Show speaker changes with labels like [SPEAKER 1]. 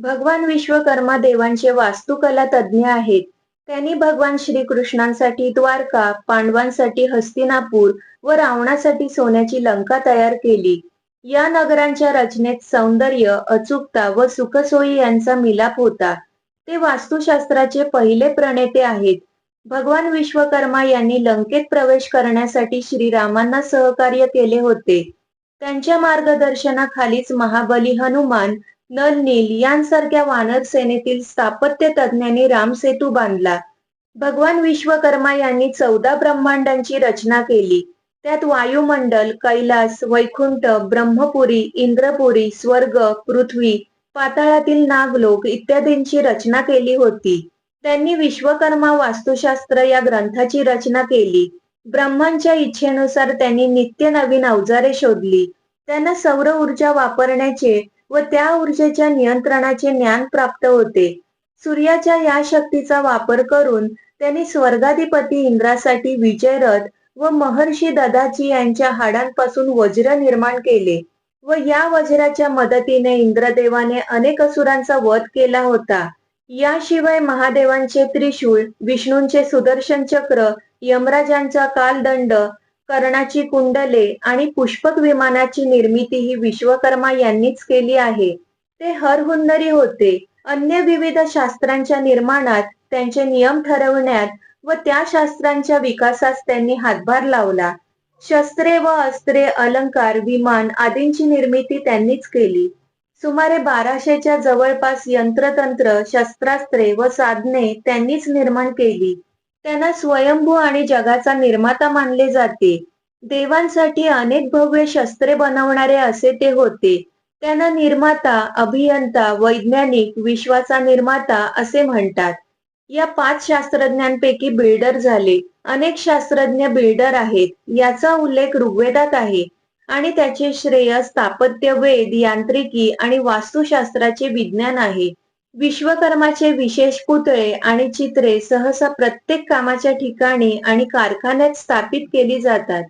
[SPEAKER 1] भगवान विश्वकर्मा देवांचे वास्तुकला तज्ज्ञ आहेत. त्यांनी भगवान श्रीकृष्णांसाठी द्वारका पांडवांसाठी हस्तिनापूर व रावणासाठी सोन्याची लंका तयार केली. या नगरांच्या रचनेत सौंदर्य अचूकता व सुखसोयी यांचा मिलाप होता. ते वास्तुशास्त्राचे पहिले प्रणेते आहेत. भगवान विश्वकर्मा यांनी लंकेत प्रवेश करण्यासाठी श्रीरामांना सहकार्य केले होते. त्यांच्या मार्गदर्शनाखालीच महाबली हनुमान नल नील यांसारख्या वानर सेनेतील स्थापत्य तज्ञांनी रामसेतू बांधला. भगवान विश्वकर्मा यांनी चौदा ब्रह्मांडांची रचना केली. त्यात वायुमंडल कैलास वैकुंठ ब्रह्मपुरी इंद्रपुरी स्वर्ग पृथ्वी पाताळातील नागलोक इत्यादींची रचना केली होती. त्यांनी विश्वकर्मा वास्तुशास्त्र या ग्रंथाची रचना केली. ब्रह्मांच्या इच्छेनुसार त्यांनी नित्य नवीन अवजारे शोधली. त्यांना सौर ऊर्जा वापरण्याचे व त्या ऊर्जेच्या नियंत्रणाचे ज्ञान प्राप्त होते. सूर्याच्या या शक्तीचा वापर करून त्यांनी स्वर्गाधिपती इंद्रासाठी विजयरथ व महर्षी ददाची यांच्या हाडांपासून वज्र निर्माण केले व या वज्राच्या मदतीने इंद्रदेवाने अनेक असुरांचा वध केला होता. याशिवाय महादेवांचे त्रिशूळ विष्णूंचे सुदर्शन चक्र यमराजांचा कालदंड कर्णाची कुंडले आणि पुष्पक विमानाची निर्मिती ही विश्वकर्मा यांनीच केली आहे. ते हरहुन्नरी होते. अन्य विविध शास्त्रांच्या निर्माणात त्यांचे नियम ठरवण्यात व त्या शास्त्रांच्या विकासास त्यांनी हातभार लावला. शस्त्रे व अस्त्रे अलंकार विमान आदींची निर्मिती त्यांनीच केली. सुमारे बाराशेच्या जवळपास यंत्रतंत्र शस्त्रास्त्रे व साधने त्यांनीच निर्माण केली. त्यांना स्वयंभू आणि जगाचा निर्माता मानले जाते. देवांसाठी अनेक भव्य शस्त्रे बनवणारे असे ते होते. त्यांना निर्माता अभियंता वैज्ञानिक विश्वाचा निर्माता असे म्हणतात. या पाच शास्त्रज्ञांपैकी बिल्डर झाले. अनेक शास्त्रज्ञ बिल्डर आहेत. याचा उल्लेख ऋग्वेदात आहे. आणि त्याचे श्रेय स्थापत्य वेद यांत्रिकी आणि वास्तुशास्त्राचे विज्ञान आहे. विश्वकर्माचे विशेष पुतळे आणि चित्रे सहसा प्रत्येक कामाच्या ठिकाणी आणि कारखान्यात स्थापित केली जातात.